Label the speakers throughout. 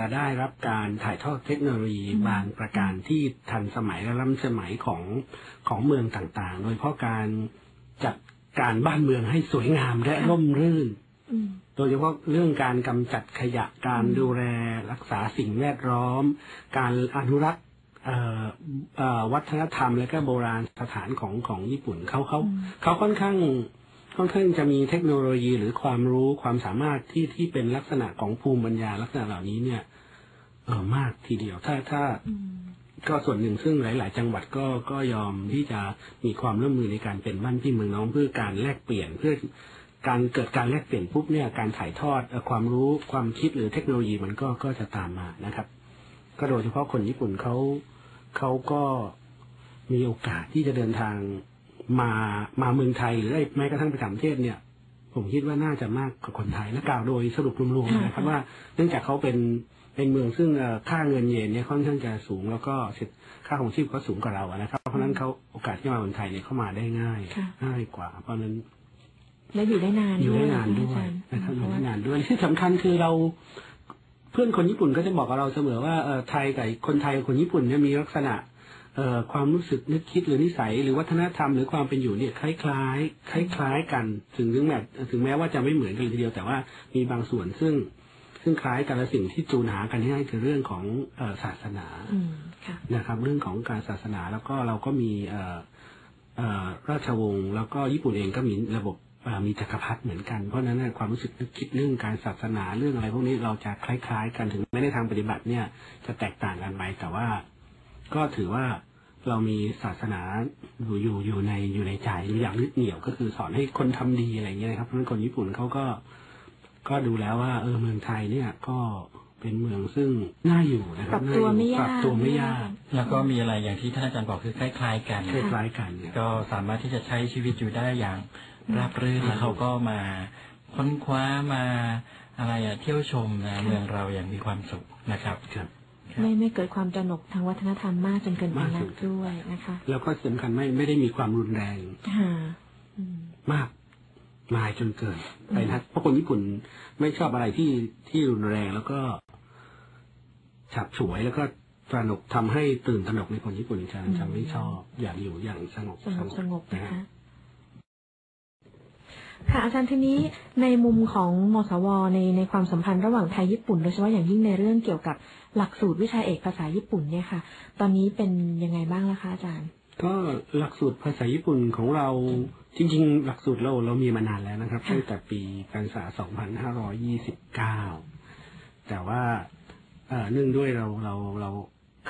Speaker 1: จะได้รับการถ่ายทอดเทคโนโลยี
Speaker 2: อืม
Speaker 1: บางประการที่ทันสมัยและล้ำสมัยของของเมืองต่างๆ โดยเฉพาะการจัดการบ้านเมืองให้สวยงามและร่มรื่น
Speaker 2: อืม
Speaker 1: โดยเฉพาะเรื่องการกำจัดขยะ การ
Speaker 2: อืม
Speaker 1: ดูแลรักษาสิ่งแวดล้อม การอนุรักษ์เอ่อเอ่อวัฒนธรรมและก็โบราณสถานของของญี่ปุ่นเขาเขา
Speaker 2: อืม
Speaker 1: เขาค่อนข้าง ค่อนข้างจะมีเทคโนโลยีหรือความรู้ความสามารถที่ที่เป็นลักษณะของภูมิปัญญาลักษณะเหล่านี้เนี่ย เออมากทีเดียวถ้าถ้า
Speaker 2: อืม
Speaker 1: ก็ส่วนหนึ่งซึ่งหลาย ๆ จังหวัดก็ก็ยอมที่จะมีความร่วมมือในการเป็นบ้านพี่เมืองน้องเพื่อการแลกเปลี่ยนเพื่อการเกิดการแลกเปลี่ยนปุ๊บเนี่ยการถ่ายทอดเอ่อความรู้ความคิดหรือเทคโนโลยีมันก็ก็จะตามมานะครับ ก็โดยเฉพาะคนญี่ปุ่นเขาเขาก็มีโอกาสที่จะเดินทาง มามาเมืองไทยหรือแม้กระทั่งไปต่างประเทศเนี่ย ผมคิดว่าน่าจะมากกว่าคนไทยและกล่าวโดยสรุปรวมๆนะครับว่าเนื่องจากเขาเป็นเป็นเมืองซึ่งเอ่อค่าเงินเยนเนี่ยค่อนข้างจะสูงแล้วก็สิทธิค่าของชีพก็สูงกว่าเราอะนะครับ เพราะฉะนั้นเขาโอกาสที่มาเมืองไทยเนี่ยเข้ามาได้ง่าย
Speaker 2: ค่ะ
Speaker 1: ง่ายกว่า เพราะฉะนั้น
Speaker 2: และอยู่ได้นาน
Speaker 1: อยู่
Speaker 2: ด้วย
Speaker 1: ได้นานด้วย
Speaker 2: อาจารย์
Speaker 1: นะครับอ
Speaker 2: เพ
Speaker 1: ยู่
Speaker 2: ราะ
Speaker 1: ได้
Speaker 2: ว่า
Speaker 1: นานด้วยที่สำคัญคือเราเพื่อนคนญี่ปุ่นก็จะบอกกับเราเสมอว่าเออไทยกับคนไทยกับคนญี่ปุ่นเนี่ยมีลักษณะเอ่อ ความรู้สึกนึกคิดหรือนิสัย หรือวัฒนธรรมหรือความเป็นอยู่เนี่ยคล้ายๆคล้ายๆกัน ถึงถึงแม้ถึงแม้ว่าจะไม่เหมือนกันเลยทีเดียวแต่ว่ามีบางส่วนซึ่งซึ่งคล้ายกันและสิ่งที่จูนหากันง่ายๆคือเรื่องของเอ่อศาสนา
Speaker 2: อืมค่ะ
Speaker 1: นะครับเรื่องของการศาสนาแล้วก็เราก็มีเอ่อเอ่อราชวงศ์แล้วก็ญี่ปุ่นเองก็มีระบบเอ่อมีจักรพรรดิเหมือนกัน เพราะฉะนั้นเนยความรู้สึกนึกคิดเรื่องการศาสนาเรื่องอะไรพวกนี้เราจะคล้าย ๆ กันถึงแม้ในทางปฏิบัติเนี่ยจะแตกต่างกันไปแต่ว่า ก็ถือว่าเรามีศาสนาอยู่อยู่อยู่ในอยู่ในใจหรืออย่างยึดเหนี่ยวก็คือสอนให้คนทำดีอะไรอย่างเงี้ยนะครับเพราะฉะนั้นคนญี่ปุ่นเขาก็ ก็ดูแล้วว่า เออเมืองไทยเนี่ยก็เป็นเมืองซึ่งน่าอยู่นะค
Speaker 2: ป
Speaker 1: รั
Speaker 2: รั
Speaker 1: บบน่า
Speaker 2: ตัว
Speaker 1: อยู่
Speaker 2: ไม่ยาก
Speaker 1: ปรับตัวไม่ยาก
Speaker 3: แล้วก็มีอะไรอย่างที่ท่านอาจารย์บอกคือคล้ายๆกัน
Speaker 1: คล้ายๆกันเนี่ย
Speaker 3: ก็สามารถที่จะใช้ชีวิตอยู่ได้อย่างราบรื่นแล้วเขาก็มาค้นคว้ามาอะไรอะเที่ยวชมนะเมืองเราอย่างมีความสุขนะครับ
Speaker 1: ครับ
Speaker 2: ไม่ไม่เกิดความตระหนกทางวัฒนธรรมมากจนเกินไป
Speaker 1: มาก
Speaker 2: นั
Speaker 1: จ
Speaker 2: ก
Speaker 1: น
Speaker 2: ด้วยนะคะ
Speaker 1: แล้วก็สำคัญไม่ไม่ได้มีความรุนแรง
Speaker 2: ค่ะอืม
Speaker 1: มากมายจนเกินไปนะเพราะคนญี่ปุ่นไม่ชอบอะไรที่ที่รุนแรงแล้วก็ฉับฉวยแล้วก็ตระหนกทำให้ตื่นตระหนกในคนญี่ปุ่นจะจะไม่ชอบอยากอยู่อย่างสงบ
Speaker 2: สงบสงบนะ
Speaker 1: ฮ
Speaker 2: คะค่ะอาจารย์ทีนี้ในมุมของมสวในในความสัมพันธ์ระหว่างไทยญี่ปุ่นโดยเฉพาะอย่างยิ่งในเรื่องเกี่ยวกับ หลักสูตรวิชาเอกภาษาญี่ปุ่นเนี่ยค่ะ ตอนนี้เป็นยังไงบ้างล่ะคะอาจารย์
Speaker 1: ก็หลักสูตรภาษาญี่ปุ่นของเราจริง ๆ หลักสูตรเราเรามีมานานแล้วนะครับ
Speaker 2: ค่ะ
Speaker 1: ตั้งแต่ปีการศึกษา 2529 แต่ว่าเอ่อเนื่องด้วยเราเราเรา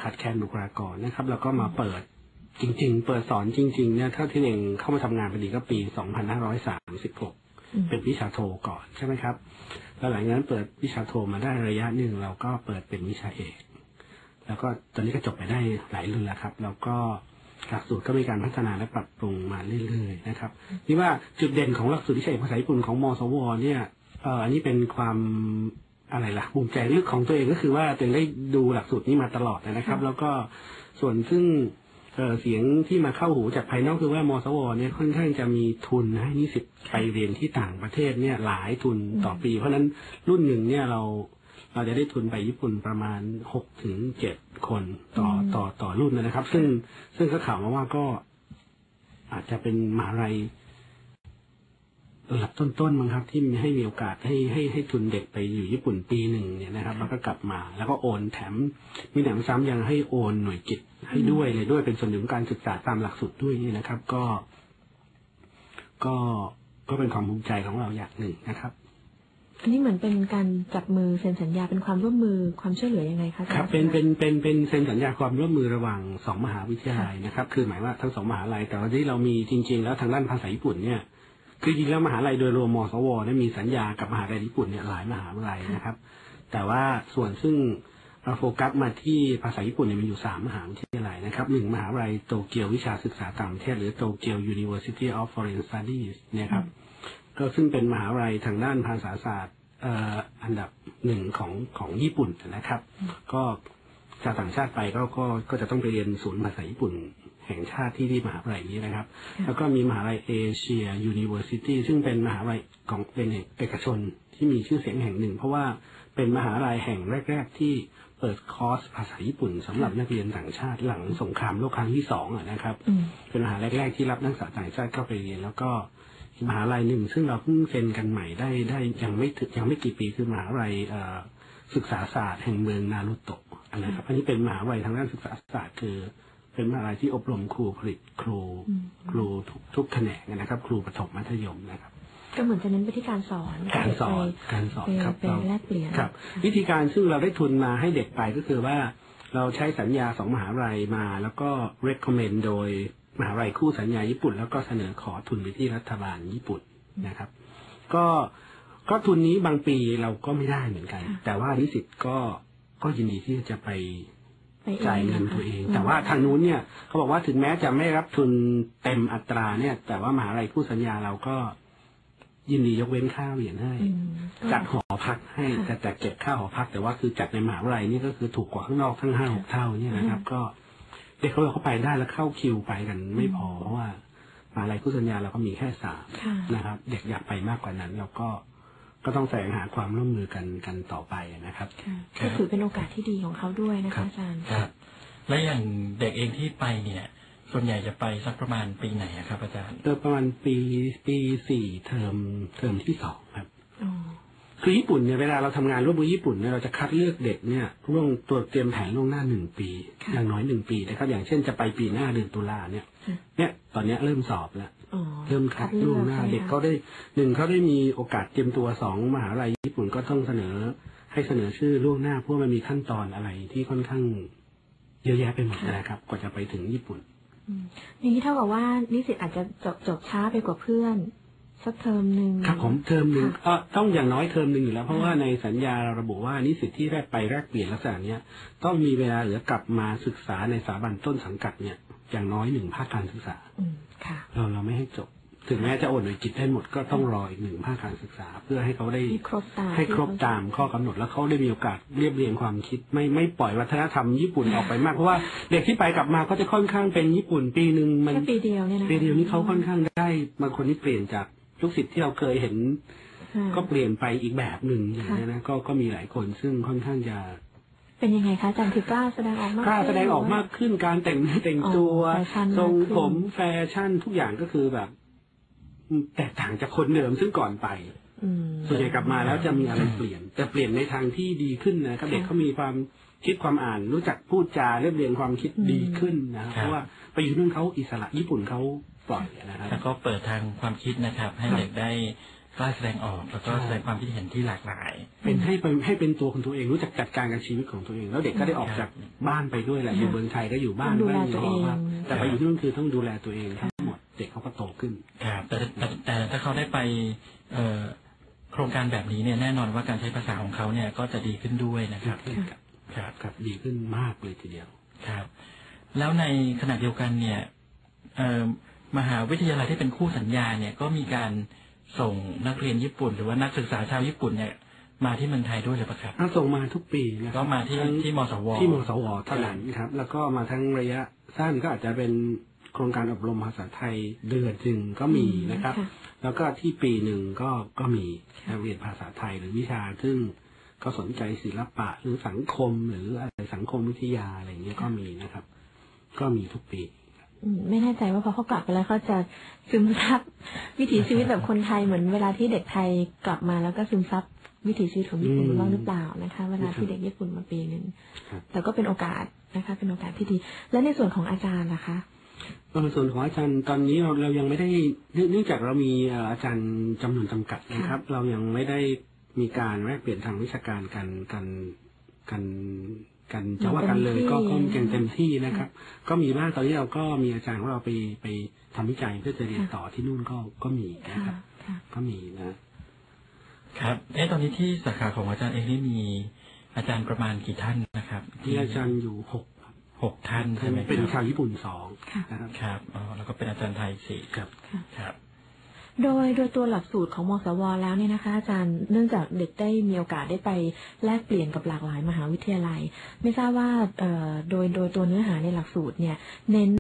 Speaker 1: ขาดแคลนบุคลากรนะครับเราก็มาเปิดจริง ๆ เปิดสอนจริง ๆ เนี่ยถ้าที่เองเข้ามาทำงานพอดีก็ปี 2536
Speaker 2: อืม
Speaker 1: เป็นวิชาโทก่อนใช่ไหมครับแล้วหลังจากนั้นเปิดวิชาโทมาได้ระยะหนึ่งเราก็เปิดเป็นวิชาเอก แล้วก็ตอนนี้ก็จบไปได้หลายรุ่นแล้วครับ แล้วก็หลักสูตรก็มีการพัฒนาและปรับปรุงมาเรื่อยๆนะครับนี่ว่าจุดเด่นของหลักสูตรวิชาเอกภาษาญี่ปุ่นของมสวเนี่ยเอออันนี้เป็นความอะไรล่ะภูมิใจลึกของตัวเองก็คือว่าตัวเองได้ดูหลักสูตรนี้มาตลอดนะครับ แล้วก็ส่วนซึ่ง เอ่อเสียงที่มาเข้าหูจากภายนอกคือว่ามสวเนี่ยค่อนข้างจะมีทุนให้นิสิตไปเรียนที่ต่างประเทศเนี่ยหลายทุนต่อปี เพราะฉะนั้นรุ่นหนึ่งเนี่ยเราเราจะได้ทุนไปญี่ปุ่นประมาณหกถึงเจ็ดคนต่อ
Speaker 2: อืม
Speaker 1: ต่อต่อรุ่นนะครับ ซึ่งซึ่งก็ข่าวมาว่าก็อาจจะเป็นมหาลัย ระดับต้นๆมั้งครับ ที่ให้มีโอกาสให้ให้ให้ทุนเด็กไปอยู่ญี่ปุ่นปีหนึ่งเนี่ยนะครับ แล้วก็กลับมา แล้วก็โอนแถมมีหนำซ้ำยังให้โอนหน่วยกิจให้ด้วยเลยด้วยเป็นส่วนหนึ่งของการศึกษาตามหลักสูตรด้วยนี่นะครับ ก็ ก็ก็เป็นความภูมิใจของเราอย่างหนึ่งนะครับ
Speaker 2: อันนี้เหมือนเป็นการจับมือเซ็นสัญญาเป็นความร่วมมือความช่วยเหลือยังไงคะอาจา
Speaker 1: ค
Speaker 2: ร
Speaker 1: รับ
Speaker 2: ย์
Speaker 1: เป็นเป็นเป็นเป็นเซ็นสัญญาความร่วมมือระหว่างสองมหาวิทยาลัยนะครับ คือหมายว่าทั้งสองมหาลัยแต่ว่าที่เรามีจริง ๆ แล้วทางด้านภาษาญี่ปุ่นเนี่ย คือจริงแล้วมหาลัยโดยรวมมสวเนี่ยมีสัญญากับมหาลัยญี่ปุ่นเนี่ยหลายมหาวิทยาลัยนะครับ แต่ว่าส่วนซึ่งเราโฟกัสมาที่ภาษาญี่ปุ่นเนี่ยมีอยู่สามมหาวิทยาลัยนะครับหนึ่งมหาวิทยาลัยโตเกียววิชาศึกษาต่างประเทศ หรือโตเกียว University of Foreign Studies เนี่ยครับก็ซึ่งเป็นมหาวิทยาลัยทางด้านภาษาศาสตร์อันดับหนึ่งของของญี่ปุ่นนะครับ ก็ชาวต่างชาติไปก็ก็ก็จะต้องไปเรียนศูนย์ภาษาญี่ปุ่น แห่งชาติที่ที่มหาวิทยาลัยนี้นะครับ แล้วก็มีมหาลัยเอเชียยูนิเวอร์ซิตี้ซึ่งเป็นมหาลัยของเป็นเอกชนที่มีชื่อเสียงแห่งหนึ่ง เพราะว่าเป็นมหาลัยแห่งแรก ๆ ที่เปิดคอร์สภาษาญี่ปุ่นสำหรับนักเรียนต่างชาติหลังสงครามโลกครั้งที่สองอะนะครับ
Speaker 2: อืม
Speaker 1: เป็นมหาลัยแรก ๆ ที่รับนักศึกษาต่างชาติเข้าไปเรียนแล้วก็อีกมหาลัยหนึ่ง ซึ่งเราเพิ่งเซ็นกันใหม่ได้ได้ยังไม่ถึงยังไม่กี่ปีคือมหาลัยเอ่อศึกษาศาสตร์แห่งเมืองนารุโตะนะครับอันนี้เป็นมหาลัยทางด้านศึกษาศาสตร์คือ เป็นมหาลัยที่อบรมครูผลิตครู
Speaker 2: อืม
Speaker 1: ครูทุกทุกแขนงนะครับ ครูประถมมัธยมนะครับ
Speaker 2: ก็เหมือนจะเน้นไปที่การสอน
Speaker 1: การสอน
Speaker 2: ไป
Speaker 1: การสอน
Speaker 2: ไป
Speaker 1: ครับ
Speaker 2: ไป
Speaker 1: เรา
Speaker 2: แลกเปลี่ยน
Speaker 1: ครับ วิธีการซึ่งเราได้ทุนมาให้เด็กไปก็คือว่าเราใช้สัญญาสองมหาลัยมา แล้วก็ recommend โดยมหาลัยคู่สัญญาญี่ปุ่น แล้วก็เสนอขอทุนไปที่รัฐบาลญี่ปุ่นนะครับ ก็ก็ทุนนี้บางปีเราก็ไม่ได้เหมือนกัน แต่ว่านิสิตก็ก็ยินดีที่จะไป
Speaker 2: ไปเอง
Speaker 1: จ่ายเงิน
Speaker 2: นะคะ
Speaker 1: ตัวเอง
Speaker 2: อืม
Speaker 1: แต่ว่าทางนู้นเนี่ยเขาบอกว่าถึงแม้จะไม่รับทุนเต็มอัตราเนี่ย แต่ว่ามหาลัยคู่สัญญาเราก็ยินดียกเว้นค่าเหรียญให้
Speaker 2: อืมก็
Speaker 1: จัดหอพักให้
Speaker 2: ค่ะ
Speaker 1: แต่แต่เก็บค่าหอพัก แต่ว่าคือจัดในมหาวิทยาลัยนี่ก็คือถูกกว่าข้างนอกทั้งห้าหกเท่าเนี่ยนะครับ ก็เด็กเขาเข้าไปได้แล้วเข้าคิวไปกันไม่พอเพราะว่ามหาลัยคู่สัญญาเราก็มีแค่สาม
Speaker 2: ค่ะ
Speaker 1: นะครับ เด็กอยากไปมากกว่านั้นเราก็ ก็ต้องแสวงหาความร่วมมือกันกันต่อไปนะครับ
Speaker 2: ค่ะ
Speaker 3: ครั
Speaker 2: ก็
Speaker 3: บ
Speaker 2: ถือเป็นโอกาสที่ดีของเขาด้วยนะ
Speaker 1: ครั
Speaker 2: คะ
Speaker 1: บ
Speaker 2: อาจารย์
Speaker 3: ครับและอย่างเด็กเองที่ไปเนี่ย ส่วนใหญ่จะไปสักประมาณปีไหนอะครับ อาจารย์
Speaker 1: โดยประมาณปีปีสี่เทอมเทอมที่สองครับ
Speaker 2: อ๋อ
Speaker 1: คือญี่ปุ่นเนี่ยเวลาเราทำงานร่วมมือญี่ปุ่นเนี่ยเราจะคัดเลือกเด็กเนี่ยร่วงตัวเตรียมแผนล่วงหน้าหนึ่งปี อย่างน้อยหนึ่งปีนะครับอย่างเช่นจะไปปีหน้าเดือนตุลาเนี่ยเนี่ย ตอนเนี้ยเริ่มสอบแล้ว
Speaker 2: อ๋อ
Speaker 1: เริ่มคัด
Speaker 2: ลื
Speaker 1: ล่
Speaker 2: อ
Speaker 1: วงหน้า
Speaker 2: ใช่ไม
Speaker 1: เด็ก
Speaker 2: คะ
Speaker 1: เขาได้หนึ่งเขาได้มีโอกาสเตรียมตัวสองมหาลัยญี่ปุ่นก็ต้องเสนอ ให้เสนอชื่อล่วงหน้าเพราะว่ามันมีขั้นตอนอะไรที่ค่อนข้างเยอะแยะไปหมดนะครับกว่าจะไปถึงญี่ปุ่น
Speaker 2: อืมอย่างนี้เท่ากับว่านิสิตอาจจะจบจบช้าไปกว่าเพื่อนสักเทอมหนึ่ง
Speaker 1: ครับผมเทอมหนึ่ง
Speaker 2: ค่ะ
Speaker 1: เออต้องอย่างน้อยเทอมหนึ่งอยู่แล้ว เพราะว่าในสัญญาเราระบุว่านิสิตที่ได้ไปแลกเปลี่ยนลักษณะเนี้ยต้องมีเวลาเหลือกลับมาศึกษาในสถาบันต้นสังกัดเนี่ย อย่างน้อยหนึ่งภาคการศึกษา
Speaker 2: อืมค่ะ
Speaker 1: เราเราไม่ให้จบ ถึงแม้จะโอนหน่วยกิจได้หมดก็ต้องรออีกหนึ่งภาคการศึกษา เพื่อให้เขาได้
Speaker 2: ให้ครบตาม
Speaker 1: ให้ครบ
Speaker 2: ที่เข
Speaker 1: ตามข้อกำหนดแล้วเขาได้มีโอกาสเรียบเรียงความคิด ไม่ไม่ปล่อยวัฒนธรรมญี่ปุ่นออกไปมากเพราะว่าเด็กที่ไปกลับมาก็จะค่อนข้างเป็นญี่ปุ่นปีหนึ่งมัน
Speaker 2: แค่ปีเดียวเนี่ยนะ
Speaker 1: ปีเดียวนี้เขาค่อนข้างได้บางคนที่เปลี่ยนจากลูกศิษย์ที่เราเคยเห็น
Speaker 2: ค่ะ
Speaker 1: ก็เปลี่ยนไปอีกแบบหนึ่งอย่างนี้ยนะก็ก็มีหลายคนซึ่งค่อนข้างจะ
Speaker 2: เป็นยังไงคะอาจารย์คือกล้าแสดงออกมาก
Speaker 1: กล้าแสดงออกมากขึ้นการแต่งเนื้อแต่งตัว
Speaker 2: อ๋อแฟชั่น
Speaker 1: ทรง
Speaker 2: มากขึ้น
Speaker 1: ผมแฟชั่นทุกอย่างก็คือแบบ แตกต่างจากคนเดิมซึ่งก่อนไป
Speaker 2: อืม
Speaker 1: ส่วนใหญ่กลับมาแล้วจะมีอะไรเปลี่ยน แต่เปลี่ยนในทางที่ดีขึ้นนะครับ
Speaker 2: ค่ะ
Speaker 1: เด็กเขามีความคิดความอ่าน รู้จักพูดจาเรียบเรียงความคิด
Speaker 2: อืม
Speaker 1: ดีขึ้นนะครับ
Speaker 3: ครับ
Speaker 1: เพราะว่าไปอยู่นู่นเขาอิสระญี่ปุ่นเขาปล่อยนะครับ
Speaker 3: แล้วก็เปิดทางความคิดนะครับ ให้เด็กได้ กล้าแสดงออกแล้วก็
Speaker 1: ใช่
Speaker 3: แสดงความคิดเห็นที่หลากหลาย
Speaker 1: เป็นให้เป็นให้เป็นตัวของตัวเองรู้จักจัดการกับชีวิตของตัวเอง แล้วเด็กก็ได้ออกจากบ้านไปด้วยแหละอยู่เมืองไทยก็อยู่บ้าน
Speaker 2: ต้องดูแล
Speaker 1: บ้าน
Speaker 2: ตัว
Speaker 1: อยู่
Speaker 2: เอง
Speaker 1: หอพักแต่ไปอยู่ที่นู่นคือต้องดูแลตัวเองทั้งหมดเด็กเขาก็โตขึ้น
Speaker 3: ครับแต่แต่แต่ถ้าเขาได้ไปเอ่อโครงการแบบนี้เนี่ยแน่นอนว่าการใช้ภาษาของเขาเนี่ยก็จะดีขึ้นด้วยนะครับ
Speaker 1: ครับ
Speaker 3: ครับ
Speaker 1: ครับดีขึ้นมากเลยทีเดียว
Speaker 3: ครับ แล้วในขณะเดียวกันเนี่ยเอ่อมหาวิทยาลัยที่เป็นคู่สัญญาเนี่ยก็มีการ ส่งนักเรียนญี่ปุ่น หรือว่านักศึกษาชาวญี่ปุ่นเนี่ยมาที่เมืองไทยด้วยหรือเปล่าครับ
Speaker 1: ถ้าส่งมาทุกปีนะค
Speaker 3: ก็
Speaker 1: รับ
Speaker 3: มาที่
Speaker 1: ทั้ง
Speaker 3: ที่มสว
Speaker 1: ที่มสวเท่านั้นครับ แล้วก็มาทั้งระยะสั้นก็อาจจะเป็นโครงการอบรมภาษาไทยเดือนจึงก็มีนะครับ
Speaker 2: ค่ะ
Speaker 1: แล้วก็ที่ปีหนึ่งก็ก็มีนักเรียนภาษาไทยหรือวิชาซึ่งก็สนใจศิลปะหรือสังคมหรืออะไรสังคมวิทยาอะไรอย่างเงี้ยก็มีนะครับ ก็มีทุกปี
Speaker 2: อืม ไม่แน่ใจว่าพอเขากลับไปแล้วเขาจะซึมซับวิถีชีวิตแบบคนไทยเหมือนเวลาที่เด็กไทยกลับมาแล้วก็ซึมซับวิถีชีวิตของญี่ปุ่น
Speaker 1: อืม
Speaker 2: บ้างหรือเปล่านะคะ เวลาที่เด็กญี่ปุ่นมาปีหนึ่ง
Speaker 1: ครับ
Speaker 2: แต่ก็เป็นโอกาสนะคะ เป็นโอกาสที่ดี และในส่วนของอาจารย์ล่ะคะ
Speaker 1: ก็ในส่วนของอาจารย์ตอนนี้เราเรายังไม่ได้เนื่องเนื่องจากเรามีเอ่ออาจารย์จำนวนจำกัดนะครับ เรายังไม่ได้มีการแลกเปลี่ยนทางวิชาการกันกัน กันกันจะว่ากันเลยก็ก็ยังเต็มที่นะครับ ก็มีบ้างตอนนี้เราก็มีอาจารย์ของเราไปไปทำวิจัยเพื่อจะเรียนต่อที่นู่นก็ก็มีนะ
Speaker 2: ค่ะ
Speaker 1: ครับ
Speaker 2: ค่ะ
Speaker 1: ก็มีนะ
Speaker 3: ครับเอ๊ะตอนนี้ที่สาขาของอาจารย์เองนี่มีอาจารย์ประมาณกี่ท่านนะครับ
Speaker 1: ที่อาจารย์อยู่หกครับ
Speaker 3: หกท่านใช่ไหม
Speaker 1: เป็น
Speaker 3: ค
Speaker 1: ชา
Speaker 3: รับ
Speaker 1: วญี่ปุ่นสอง
Speaker 2: ค่ะ
Speaker 1: นะครับ
Speaker 3: ครับอ๋อแล้วก็เป็นอาจารย์ไทยสี่
Speaker 1: ครับ
Speaker 3: ครับ
Speaker 2: โดยโดยตัวหลักสูตรของมสวแล้วเนี่ยนะคะ อาจารย์เนื่องจากเด็กได้มีโอกาสได้ไปแลกเปลี่ยนกับหลากหลายมหาวิทยาลัย ไม่ทราบว่าเอ่อโดยโดยตัวเนื้อหาในหลักสูตรเนี่ยเน้น